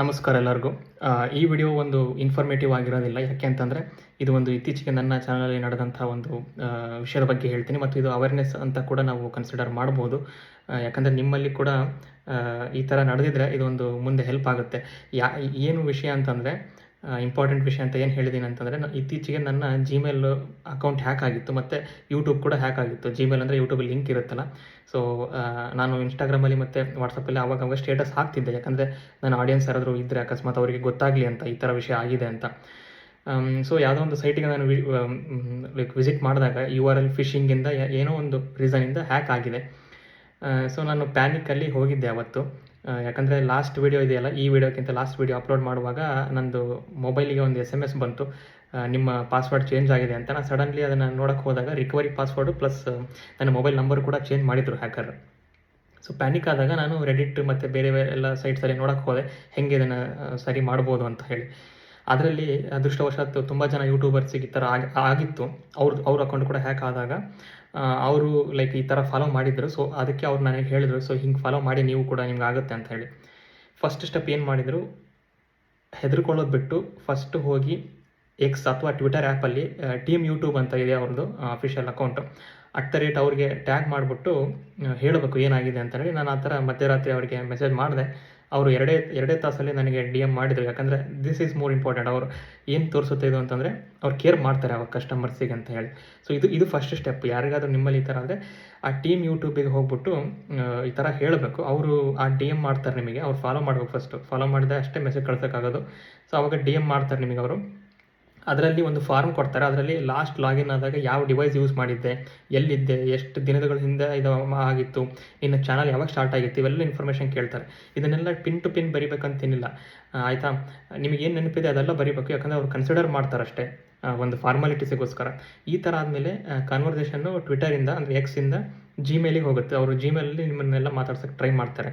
ನಮಸ್ಕಾರ ಎಲ್ಲರಿಗೂ. ಈ ವಿಡಿಯೋ ಒಂದು ಇನ್ಫಾರ್ಮೇಟಿವ್ ಆಗಿರೋದಿಲ್ಲ. ಯಾಕೆ ಅಂತಂದರೆ ಇದು ಒಂದು ಇತ್ತೀಚೆಗೆ ನನ್ನ ಚಾನಲಲ್ಲಿ ನಡೆದಂಥ ಒಂದು ವಿಷಯದ ಬಗ್ಗೆ ಹೇಳ್ತೀನಿ ಮತ್ತು ಇದು ಅವೇರ್ನೆಸ್ ಅಂತ ಕೂಡ ನಾವು ಕನ್ಸಿಡರ್ ಮಾಡ್ಬೋದು. ಯಾಕಂದರೆ ನಿಮ್ಮಲ್ಲಿ ಕೂಡ ಈ ಥರ ನಡೆದಿದ್ರೆ ಇದೊಂದು ಮುಂದೆ ಹೆಲ್ಪ್ ಆಗುತ್ತೆ. ಯಾ, ಏನು ವಿಷಯ ಅಂತಂದರೆ ಇಂಪಾರ್ಟೆಂಟ್ ವಿಷಯ ಅಂತ ಏನು ಹೇಳಿದ್ದೀನಿ ಅಂತಂದರೆ ಇತ್ತೀಚೆಗೆ ನನ್ನ ಜಿಮೇಲ್ ಅಕೌಂಟ್ ಹ್ಯಾಕ್ ಆಗಿತ್ತು, ಮತ್ತು ಯೂಟ್ಯೂಬ್ ಕೂಡ ಹ್ಯಾಕ್ ಆಗಿತ್ತು. ಜಿಮೇಲ್ ಅಂದರೆ ಯೂಟ್ಯೂಬಲ್ಲಿ ಲಿಂಕ್ ಇರುತ್ತಲ್ಲ. ಸೊ ನಾನು ಇನ್ಸ್ಟಾಗ್ರಾಮಲ್ಲಿ ಮತ್ತು ವಾಟ್ಸಪ್ಪಲ್ಲಿ ಆವಾಗ ಅವಾಗ ಸ್ಟೇಟಸ್ ಹಾಕ್ತಿದ್ದೆ. ಯಾಕಂದರೆ ನನ್ನ ಆಡಿಯನ್ಸ್ ಯಾರಾದರೂ ಇದ್ದರೆ ಅಕಸ್ಮಾತ್ ಅವರಿಗೆ ಗೊತ್ತಾಗಲಿ ಅಂತ, ಈ ಥರ ವಿಷಯ ಆಗಿದೆ ಅಂತ. ಸೊ ಯಾವುದೋ ಒಂದು ಸೈಟಿಗೆ ನಾನು ಲೈಕ್ ವಿಸಿಟ್ ಮಾಡಿದಾಗ ಯು ಆರ್ ಎಲ್ ಫಿಶಿಂಗಿಂದ ಏನೋ ಒಂದು ರೀಸನಿಂದ ಹ್ಯಾಕ್ ಆಗಿದೆ. ಸೊ ನಾನು ಪ್ಯಾನಿಕ್ಕಲ್ಲಿ ಹೋಗಿದ್ದೆ ಅವತ್ತು. ಯಾಕಂದರೆ ಲಾಸ್ಟ್ ವೀಡಿಯೋ ಇದೆಯಲ್ಲ, ಈ ವಿಡಿಯೋಕ್ಕಿಂತ ಲಾಸ್ಟ್ ವೀಡಿಯೋ ಅಪ್ಲೋಡ್ ಮಾಡುವಾಗ ನಂದು ಮೊಬೈಲಿಗೆ ಒಂದು ಎಸ್ ಎಂ ಎಸ್ ಬಂತು. ನಿಮ್ಮ ಪಾಸ್ವರ್ಡ್ ಚೇಂಜ್ ಆಗಿದೆ ಅಂತ. ನಾನು ಸಡನ್ಲಿ ಅದನ್ನು ನೋಡೋಕ್ಕೆ ಹೋದಾಗ ರಿಕವರಿ ಪಾಸ್ವರ್ಡು ಪ್ಲಸ್ ನನ್ನ ಮೊಬೈಲ್ ನಂಬರ್ ಕೂಡ ಚೇಂಜ್ ಮಾಡಿದರು ಹ್ಯಾಕರ್ ಸೊ ಪ್ಯಾನಿಕ್ ಆದಾಗ ನಾನು ರೆಡಿಟ್ ಮತ್ತು ಬೇರೆ ಬೇರೆ ಎಲ್ಲ ಸೈಟ್ಸಲ್ಲಿ ನೋಡೋಕ್ಕೆ ಹೋದೆ. ಹೆಂಗೆ ಇದನ್ನು ಸರಿ ಮಾಡ್ಬೋದು ಅಂತ ಹೇಳಿ. ಅದರಲ್ಲಿ ಅದೃಷ್ಟವಶಾತ್ ತುಂಬ ಜನ ಯೂಟ್ಯೂಬರ್ಸ್ ಈ ಥರ ಆಗಿ, ಆಗಿತ್ತು. ಅವ್ರ ಅವ್ರ ಅಕೌಂಟ್ ಕೂಡ ಹ್ಯಾಕ್ ಆದಾಗ ಅವರು ಲೈಕ್ ಈ ಥರ ಫಾಲೋ ಮಾಡಿದ್ರು. ಸೊ ಅದಕ್ಕೆ ಅವ್ರು ನನಗೆ ಹೇಳಿದರು ಸೊ ಹಿಂಗೆ ಫಾಲೋ ಮಾಡಿ ನೀವು ಕೂಡ ನಿಮ್ಗೆ ಆಗುತ್ತೆ ಅಂತ ಹೇಳಿ. ಫಸ್ಟ್ ಸ್ಟೆಪ್ ಏನು ಮಾಡಿದರು, ಹೆದರ್ಕೊಳ್ಳೋದು ಬಿಟ್ಟು ಫಸ್ಟ್ ಹೋಗಿ ಎಕ್ಸ್ ಅಥವಾ ಟ್ವಿಟರ್ ಆ್ಯಪಲ್ಲಿ ಟೀಮ್ ಯೂಟ್ಯೂಬ್ ಅಂತ ಇದೆ ಅವ್ರದ್ದು official account at the rate ಅವ್ರಿಗೆ ಟ್ಯಾಗ್ ಮಾಡಿಬಿಟ್ಟು ಹೇಳಬೇಕು ಏನಾಗಿದೆ ಅಂತ ಹೇಳಿ ನಾನು ಆ ಥರ ಮಧ್ಯರಾತ್ರಿ ಅವರಿಗೆ ಮೆಸೇಜ್ ಮಾಡಿದೆ. ಅವರು ಎರಡೇ ಎರಡೇ ತಾಸಲ್ಲಿ ನನಗೆ ಡಿ ಎಂ ಮಾಡಿದರು. ಯಾಕಂದರೆ ದಿಸ್ ಈಸ್ ಮೋರ್ ಇಂಪಾರ್ಟೆಂಟ್ ಅವರು ಏನು ತೋರಿಸುತ್ತೆ ಇದು ಅಂತಂದರೆ ಅವ್ರು ಕೇರ್ ಮಾಡ್ತಾರೆ ಅವಾಗ ಕಸ್ಟಮರ್ಸಿಗೆ ಅಂತ ಹೇಳಿ. ಸೊ ಇದು ಇದು ಫಸ್ಟ್ ಸ್ಟೆಪ್ ಯಾರಿಗಾದ್ರೂ ನಿಮ್ಮಲ್ಲಿ ಈ ಥರ ಆದರೆ ಆ ಟೀಮ್ ಯೂಟ್ಯೂಬಿಗೆ ಹೋಗ್ಬಿಟ್ಟು ಈ ಥರ ಹೇಳಬೇಕು. ಅವರು ಆ ಡಿ ಎಂ ಮಾಡ್ತಾರೆ ನಿಮಗೆ. ಅವ್ರು ಫಾಲೋ ಮಾಡಬೇಕು ಫಸ್ಟು ಫಾಲೋ ಮಾಡಿದ್ರೆ ಅಷ್ಟೇ ಮೆಸೇಜ್ ಕಳ್ಸೋಕ್ಕಾಗೋದು. ಸೊ ಅವಾಗ ಡಿ ಎಂ ಮಾಡ್ತಾರೆ ನಿಮಗೆ ಅವರು. ಅದರಲ್ಲಿ ಒಂದು ಫಾರ್ಮ್ ಕೊಡ್ತಾರೆ. ಅದರಲ್ಲಿ ಲಾಸ್ಟ್ ಲಾಗಿನ್ ಆದಾಗ ಯಾವ ಡಿವೈಸ್ ಯೂಸ್ ಮಾಡಿದ್ದೆ, ಎಲ್ಲಿದ್ದೆ, ಎಷ್ಟು ದಿನಗಳ ಹಿಂದೆ ಇದು ಆಗಿತ್ತು ನಿನ್ನ ಚಾನಲ್ ಯಾವಾಗ ಸ್ಟಾರ್ಟ್ ಆಗಿತ್ತು, ಇವೆಲ್ಲ ಇನ್ಫಾರ್ಮೇಷನ್ ಕೇಳ್ತಾರೆ. ಇದನ್ನೆಲ್ಲ ಪಿನ್ ಟು ಪಿನ್ ಬರಿಬೇಕಂತೇನಿಲ್ಲ. ಆಯಿತಾ? ನಿಮಗೆ ಏನು ನೆನಪಿದೆ ಅದೆಲ್ಲ ಬರಿಬೇಕು, ಯಾಕಂದರೆ ಅವ್ರು ಕನ್ಸಿಡರ್ ಮಾಡ್ತಾರಷ್ಟೇ ಒಂದು ಫಾರ್ಮಾಲಿಟೀಸಿಗೋಸ್ಕರ ಈ ಥರ ಆದಮೇಲೆ ಕನ್ವರ್ಸೇಷನ್ನು ಟ್ವಿಟರಿಂದ ಅಂದರೆ ಎಕ್ಸಿಂದ ಜಿಮೇಲಿಗೆ ಹೋಗುತ್ತೆ. ಅವರು ಜಿಮೇಲಲ್ಲಿ ನಿಮ್ಮನ್ನೆಲ್ಲ ಮಾತಾಡ್ಸೋಕ್ಕೆ ಟ್ರೈ ಮಾಡ್ತಾರೆ.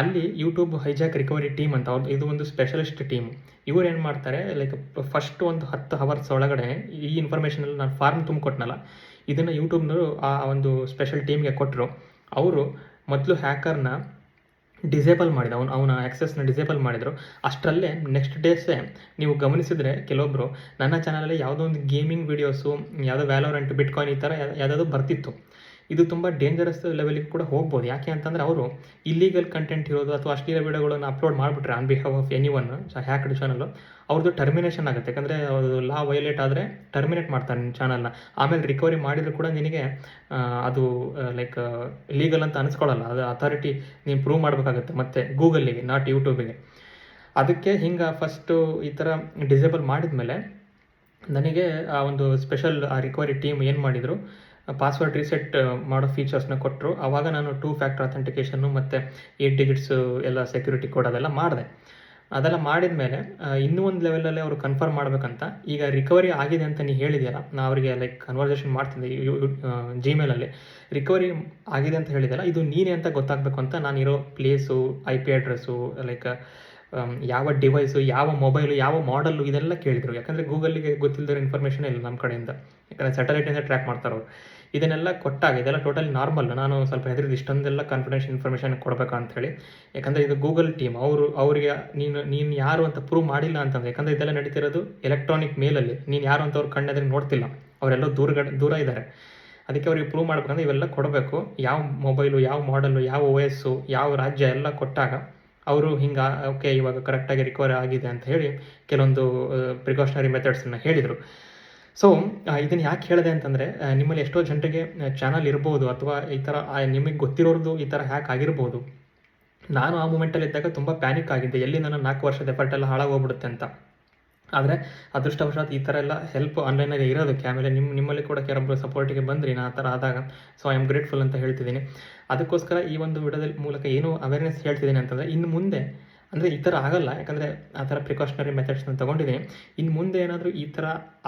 ಅಲ್ಲಿ ಯೂಟ್ಯೂಬ್ ಹೈಜಾಕ್ ರಿಕವರಿ ಟೀಮ್ ಅಂತ ಅವ್ರದ್ದು ಇದು ಒಂದು ಸ್ಪೆಷಲಿಸ್ಟ್ ಟೀಮ್ ಇವ್ರು ಏನು ಮಾಡ್ತಾರೆ ಲೈಕ್ ಫಸ್ಟ್ ಒಂದು ಹತ್ತು ಹವರ್ಸ್ ಒಳಗಡೆ ಈ ಇನ್ಫಾರ್ಮೇಷನಲ್ಲಿ ನಾನು ಫಾರ್ಮ್ ತುಂಬಿಕೊಟ್ನಲ್ಲ, ಇದನ್ನು ಯೂಟ್ಯೂಬ್ನವರು ಆ ಒಂದು ಸ್ಪೆಷಲ್ ಟೀಮ್ಗೆ ಕೊಟ್ಟರು ಅವರು ಮೊದಲು ಹ್ಯಾಕರ್ನ ಡಿಸೇಬಲ್ ಮಾಡಿದ ಅವನು, ಅವನ ಆ್ಯಕ್ಸಸ್ನ ಡಿಸೇಬಲ್ ಮಾಡಿದರು. ಅಷ್ಟರಲ್ಲೇ ನೆಕ್ಸ್ಟ್ ಡೇಸೇ ನೀವು ಗಮನಿಸಿದರೆ ಕೆಲವೊಬ್ಬರು ನನ್ನ ಚಾನಲಲ್ಲಿ ಯಾವುದೋ ಒಂದು ಗೇಮಿಂಗ್ ವೀಡಿಯೋಸು ಯಾವುದೋ ವ್ಯಾಲೋರೆಂಟ್ ಬಿಟ್ಕಾಯಿನ್ ಈ ಥರ ಯಾವುದಾದ್ರು ಬರ್ತಿತ್ತು. ಇದು ತುಂಬ ಡೇಂಜರಸ್ ಲೆವೆಲಿಗೆ ಕೂಡ ಹೋಗ್ಬೋದು. ಯಾಕೆ ಅಂತಂದರೆ ಅವರು ಇಲ್ಲೀಗಲ್ ಕಂಟೆಂಟ್ ಇರೋದು ಅಥವಾ ಅಶ್ಲೀಲ ವಿಡಿಯೋಗಳನ್ನು ಅಪ್ಲೋಡ್ ಮಾಡಿಬಿಟ್ರೆ on behalf of anyone hacked channel ಅವ್ರದ್ದು ಟರ್ಮಿನೇಷನ್ ಆಗುತ್ತೆ. ಯಾಕಂದರೆ ಅದು ಲಾ ವೈಲೇಟ್ ಆದರೆ ಟರ್ಮಿನೇಟ್ ಮಾಡ್ತಾರೆ ನಿಮ್ಮ ಚಾನಲ್ನ ಆಮೇಲೆ ರಿಕವರಿ ಮಾಡಿದರೂ ಕೂಡ ನಿನಗೆ ಅದು ಲೈಕ್ ಲೀಗಲ್ ಅಂತ ಅನಿಸ್ಕೊಳ್ಳಲ್ಲ ಅದು ಅಥಾರಿಟಿ ನೀನು ಪ್ರೂವ್ ಮಾಡಬೇಕಾಗುತ್ತೆ ಮತ್ತೆ ಗೂಗಲ್ಲಿಗೆ ನಾಟ್ ಯೂಟ್ಯೂಬಿಗೆ ಅದಕ್ಕೆ ಹಿಂಗೆ ಫಸ್ಟು ಈ ಥರ ಡಿಸೇಬಲ್ ಮಾಡಿದ ಮೇಲೆ ನನಗೆ ಆ ಒಂದು ಸ್ಪೆಷಲ್ ಆ ರಿಕವರಿ ಟೀಮ್ ಏನು ಮಾಡಿದರು ಪಾಸ್ವರ್ಡ್ ರೀಸೆಟ್ ಮಾಡೋ ಫೀಚರ್ಸ್ನ ಕೊಟ್ಟರು ಆವಾಗ ನಾನು ಟೂ ಫ್ಯಾಕ್ಟರ್ ಅಥೆಂಟಿಕೇಷನ್ನು ಮತ್ತು ಏಟ್ ಡಿಜಿಟ್ಸು ಎಲ್ಲ ಸೆಕ್ಯೂರಿಟಿ ಕೋಡ್ ಅದೆಲ್ಲ ಮಾಡಿದೆ. ಅದೆಲ್ಲ ಮಾಡಿದ ಮೇಲೆ ಇನ್ನೂ ಒಂದು ಲೆವೆಲಲ್ಲಿ ಅವರು ಕನ್ಫರ್ಮ್ ಮಾಡಬೇಕಂತ, ಈಗ ರಿಕವರಿ ಆಗಿದೆ ಅಂತ ನೀ ಹೇಳಿದೆಯಲ್ಲ, ನಾ ಅವರಿಗೆ ಲೈಕ್ ಕನ್ವರ್ಸೇಷನ್ ಮಾಡ್ತಿದ್ದೆ ಜಿಮೇಲಲ್ಲಿ ರಿಕವರಿ ಆಗಿದೆ ಅಂತ ಹೇಳಿದೆಯಲ್ಲ, ಇದು ನೀನೇ ಅಂತ ಗೊತ್ತಾಗಬೇಕು ಅಂತ ನಾನಿರೋ place I P address like ಯಾವ ಡಿವೈಸು ಯಾವ ಮೊಬೈಲು ಯಾವ ಮಾಡಲ್ಲು ಇದೆಲ್ಲ ಕೇಳಿದರು. ಯಾಕಂದರೆ ಗೂಗಲ್ಲಿಗೆ ಗೊತ್ತಿಲ್ಲದಿರೋ ಇನ್ಫಾರ್ಮೇಷನ್ ಇಲ್ಲ ನಮ್ಮ ಕಡೆಯಿಂದ. ಯಾಕಂದರೆ ಸ್ಯಾಟಲೈಟಿಂದ ಟ್ರ್ಯಾಕ್ ಮಾಡ್ತಾರೆ ಅವರು ಇದನ್ನೆಲ್ಲ ಕೊಟ್ಟಾಗ, ಇದೆಲ್ಲ ಟೋಟಲಿ ನಾರ್ಮಲ್ ನಾನು ಸ್ವಲ್ಪ ಹೆದರಿದ್ದು ಇಷ್ಟೊಂದೆಲ್ಲ ಕಾನ್ಫಿಡೆನ್ಷಿಯಲ್ ಇನ್ಫಾರ್ಮೇಷನ್ ಕೊಡಬೇಕಾ ಅಂತ ಹೇಳಿ. ಯಾಕಂದರೆ ಇದು ಗೂಗಲ್ ಟೀಮ್ ಅವರು, ಅವರಿಗೆ ನೀನು ನೀನು ಯಾರು ಅಂತ ಪ್ರೂವ್ ಮಾಡಿಲ್ಲ ಅಂತಂದ್ರೆ, ಯಾಕಂದರೆ ಇದೆಲ್ಲ ನಡೀತಿರೋದು ಎಲೆಕ್ಟ್ರಾನಿಕ್ ಮೇಲಲ್ಲಿ ನೀನು ಯಾರು ಅಂತ ಅವ್ರು ಕಣ್ಣೆದ್ರೆ ನೋಡ್ತಿಲ್ಲ. ಅವರೆಲ್ಲ ದೂರ ದೂರ ಇದ್ದಾರೆ ಅದಕ್ಕೆ ಅವ್ರಿಗೆ ಪ್ರೂವ್ ಮಾಡ್ಬೇಕಂದ್ರೆ ಇವೆಲ್ಲ ಕೊಡಬೇಕು. ಯಾವ ಮೊಬೈಲು ಯಾವ ಮಾಡಲು ಯಾವ ವಯಸ್ಸು ಯಾವ ರಾಜ್ಯ ಎಲ್ಲ ಕೊಟ್ಟಾಗ ಅವರು ಹಿಂಗೆ ಓಕೆ ಇವಾಗ ಕರೆಕ್ಟಾಗಿ ರಿಕವರ್ ಆಗಿದೆ ಅಂತ ಹೇಳಿ ಕೆಲವೊಂದು ಪ್ರಿಕಾಷನರಿ ಮೆಥಡ್ಸನ್ನು ಹೇಳಿದರು. ಸೊ ಇದನ್ನು ಯಾಕೆ ಹೇಳಿದೆ ಅಂತಂದರೆ ನಿಮ್ಮಲ್ಲಿ ಎಷ್ಟೋ ಜನರಿಗೆ ಚಾನಲ್ ಇರ್ಬೋದು ಅಥವಾ ಈ ಥರ ನಿಮಗೆ ಗೊತ್ತಿರೋರ್ದು ಈ ಥರ ಹ್ಯಾಕ್ ಆಗಿರ್ಬೋದು. ನಾನು ಆ ಮೂಮೆಂಟಲ್ಲಿ ಇದ್ದಾಗ ತುಂಬ ಪ್ಯಾನಿಕ್ ಆಗಿದ್ದೆ. ಎಲ್ಲಿ ನನ್ನ ನಾಲ್ಕು ವರ್ಷದ ಎಫರ್ಟ್ ಎಲ್ಲ ಹಾಳಾಗೋಗ್ಬಿಡುತ್ತೆ ಅಂತ. ಆದರೆ ಅದೃಷ್ಟವಶಾತ್ ಈ ಥರ ಎಲ್ಲ ಹೆಲ್ಪ್ ಆನ್ಲೈನಲ್ಲಿ ಇರೋದಕ್ಕೆ ಆಮೇಲೆ ನಿಮ್ಮ ನಿಮ್ಮಲ್ಲಿ ಕೂಡ ಕೆಲವೊಬ್ಬರು ಸಪೋರ್ಟಿಗೆ ಬಂದ್ರಿ ನಾ ಆ ಥರ ಆದಾಗ. ಸೊ ಐ ಆಮ್ ಗ್ರೇಟ್ಫುಲ್ ಅಂತ ಹೇಳ್ತಿದ್ದೀನಿ. ಅದಕ್ಕೋಸ್ಕರ ಈ ಒಂದು ವಿಡಿಯೋದ ಮೂಲಕ ಏನು ಅವೇರ್ನೆಸ್ ಹೇಳ್ತಿದ್ದೀನಿ ಅಂತಂದರೆ ಇನ್ನು ಮುಂದೆ ಅಂದರೆ ಈ ಥರ ಆಗಲ್ಲ. ಯಾಕಂದರೆ ಆ ಥರ ಪ್ರಿಕಾಷನರಿ ಮೆಥಡ್ಸ್ನ ತೊಗೊಂಡಿದ್ದೀನಿ ಇನ್ನು ಮುಂದೆ ಏನಾದರೂ ಈ ಥರ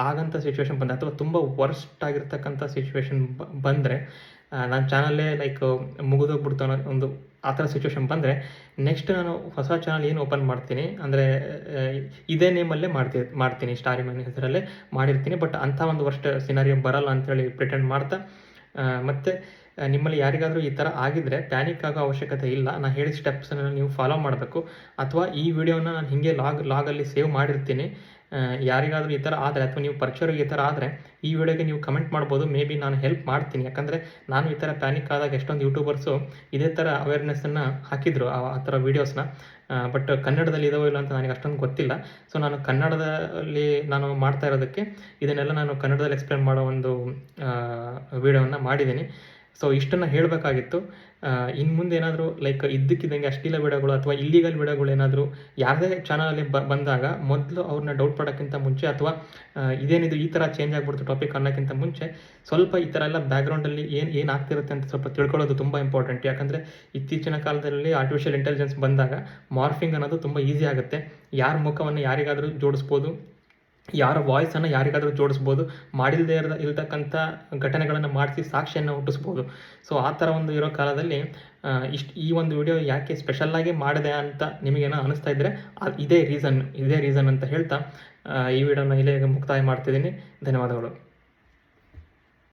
ಆಗಂಥ ಸಿಚುವೇಶನ್ ಬಂದರೆ ಅಥವಾ ತುಂಬ ವರ್ಸ್ಟ್ ಆಗಿರ್ತಕ್ಕಂಥ ಸಿಚುವೇಶನ್ ಬಂದರೆ ನನ್ನ ಚಾನಲ್ಲೇ ಲೈಕ್ ಮುಗಿದೋಗ್ಬಿಡ್ತು ಅನ್ನೋ ಒಂದು ಆ ಥರ ಸಿಚುವೇಶನ್ ಬಂದರೆ ನೆಕ್ಸ್ಟ್ ನಾನು ಹೊಸ ಚಾನಲ್ ಏನು ಓಪನ್ ಮಾಡ್ತೀನಿ, ಅಂದರೆ ಇದೇ ನೇಮಲ್ಲೇ ಮಾಡ್ತಿ, ಮಾಡ್ತೀನಿ ಸ್ಟಾರಿ ಮನೆ ಹೆಸರಲ್ಲೇ ಮಾಡಿರ್ತೀನಿ ಬಟ್ ಅಂಥ ಒಂದು ವರ್ಷ ಸಿನಾರಿಯೋ ಬರಲ್ಲ ಅಂತೇಳಿ ಪ್ರಿಟೆಂಡ್ ಮಾಡ್ತಾ ಮತ್ತು ನಿಮ್ಮಲ್ಲಿ ಯಾರಿಗಾದರೂ ಈ ಥರ ಆಗಿದ್ದರೆ ಪ್ಯಾನಿಕ್ ಆಗೋ ಅವಶ್ಯಕತೆ ಇಲ್ಲ. ನಾನು ಹೇಳಿದ ಸ್ಟೆಪ್ಸನ್ನು ನೀವು ಫಾಲೋ ಮಾಡಬೇಕು. ಅಥವಾ ಈ ವಿಡಿಯೋನ ನಾನು ಹೀಗೆ ಲಾಗ್ ಲಾಗಲ್ಲಿ ಸೇವ್ ಮಾಡಿರ್ತೀನಿ. ಯಾರಿಗಾದರೂ ಈ ಥರ ಆದರೆ ಅಥವಾ ನೀವು ಪರಿಚಯರಿಗೆ ಈ ಥರ ಆದರೆ ಈ ವಿಡಿಯೋಗೆ ನೀವು ಕಮೆಂಟ್ ಮಾಡ್ಬೋದು. ಮೇ ಬಿ ನಾನು ಹೆಲ್ಪ್ ಮಾಡ್ತೀನಿ. ಯಾಕಂದರೆ ನಾನು ಈ ಥರ ಪ್ಯಾನಿಕ್ ಆದಾಗ ಎಷ್ಟೊಂದು ಯೂಟ್ಯೂಬರ್ಸು ಇದೇ ಥರ ಅವೇರ್ನೆಸ್ಸನ್ನು ಹಾಕಿದ್ರು ಆ ಥರ ವೀಡಿಯೋಸ್ನ ಬಟ್ ಕನ್ನಡದಲ್ಲಿ ಇದಾವೋ ಇಲ್ಲ ಅಂತ ನನಗೆ ಅಷ್ಟೊಂದು ಗೊತ್ತಿಲ್ಲ. ಸೊ ನಾನು ಕನ್ನಡದಲ್ಲಿ ನಾನು ಮಾಡ್ತಾ ಇರೋದಕ್ಕೆ ಇದನ್ನೆಲ್ಲ ನಾನು ಕನ್ನಡದಲ್ಲಿ ಎಕ್ಸ್ಪ್ಲೇನ್ ಮಾಡೋ ಒಂದು ವಿಡಿಯೋವನ್ನು ಮಾಡಿದ್ದೀನಿ. ಸೊ ಇಷ್ಟನ್ನು ಹೇಳಬೇಕಾಗಿತ್ತು. ಇನ್ನು ಮುಂದೆ ಏನಾದರೂ ಲೈಕ್ ಇದ್ದಕ್ಕಿದ್ದಂಗೆ ಅಶ್ಲೀಲ ವಿಡಿಯೋಗಳು ಅಥವಾ ಇಲ್ಲಿಗಲ್ ವಿಡಿಯೋಗಳು ಏನಾದರೂ ಯಾರದೇ ಚಾನಲಲ್ಲಿ ಬ, ಬಂದಾಗ ಮೊದಲು ಅವ್ರನ್ನ ಡೌಟ್ ಪಡೋಕ್ಕಿಂತ ಮುಂಚೆ ಅಥವಾ ಇದೇನಿದು ಈ ಥರ ಚೇಂಜ್ ಆಗ್ಬಿಡ್ತು ಟಾಪಿಕ್ ಅನ್ನೋಕ್ಕಿಂತ ಮುಂಚೆ ಸ್ವಲ್ಪ ಈ ಥರ ಎಲ್ಲ ಬ್ಯಾಕ್ಗ್ರೌಂಡಲ್ಲಿ ಏನು ಏನು ಆಗ್ತಿರುತ್ತೆ ಅಂತ ಸ್ವಲ್ಪ ತಿಳ್ಕೊಳ್ಳೋದು ತುಂಬ ಇಂಪಾರ್ಟೆಂಟ್ ಯಾಕಂದರೆ ಇತ್ತೀಚಿನ ಕಾಲದಲ್ಲಿ ಆರ್ಟಿಫಿಷಿಯಲ್ ಇಂಟೆಲಿಜೆನ್ಸ್ ಬಂದಾಗ ಮಾರ್ಫಿಂಗ್ ಅನ್ನೋದು ತುಂಬ ಈಸಿ ಆಗುತ್ತೆ. ಯಾರ ಮುಖವನ್ನು ಯಾರಿಗಾದರೂ ಜೋಡಿಸ್ಬೋದು ಯಾರ ವಾಯ್ಸನ್ನು ಯಾರಿಗಾದರೂ ಜೋಡಿಸ್ಬೋದು ಮಾಡಿಲ್ಲದೆ ಇರದ ಇರತಕ್ಕಂಥ ಘಟನೆಗಳನ್ನು ಮಾಡಿಸಿ ಸಾಕ್ಷಿಯನ್ನು ಹುಟ್ಟಿಸ್ಬೋದು. ಸೊ ಆ ಥರ ಒಂದು ಇರೋ ಕಾಲದಲ್ಲಿ ಇಷ್ಟು ಈ ಒಂದು ವಿಡಿಯೋ ಯಾಕೆ ಸ್ಪೆಷಲ್ಲಾಗಿ ಮಾಡಿದೆ ಅಂತ ನಿಮಗೇನೋ ಅನಿಸ್ತಾ ಇದ್ದರೆ ಇದೇ ರೀಸನ್ ಇದೇ ರೀಸನ್ ಅಂತ ಹೇಳ್ತಾ ಈ ವಿಡಿಯೋನ ಇಲ್ಲೇ ಮುಕ್ತಾಯ ಮಾಡ್ತಿದ್ದೀನಿ. ಧನ್ಯವಾದಗಳು.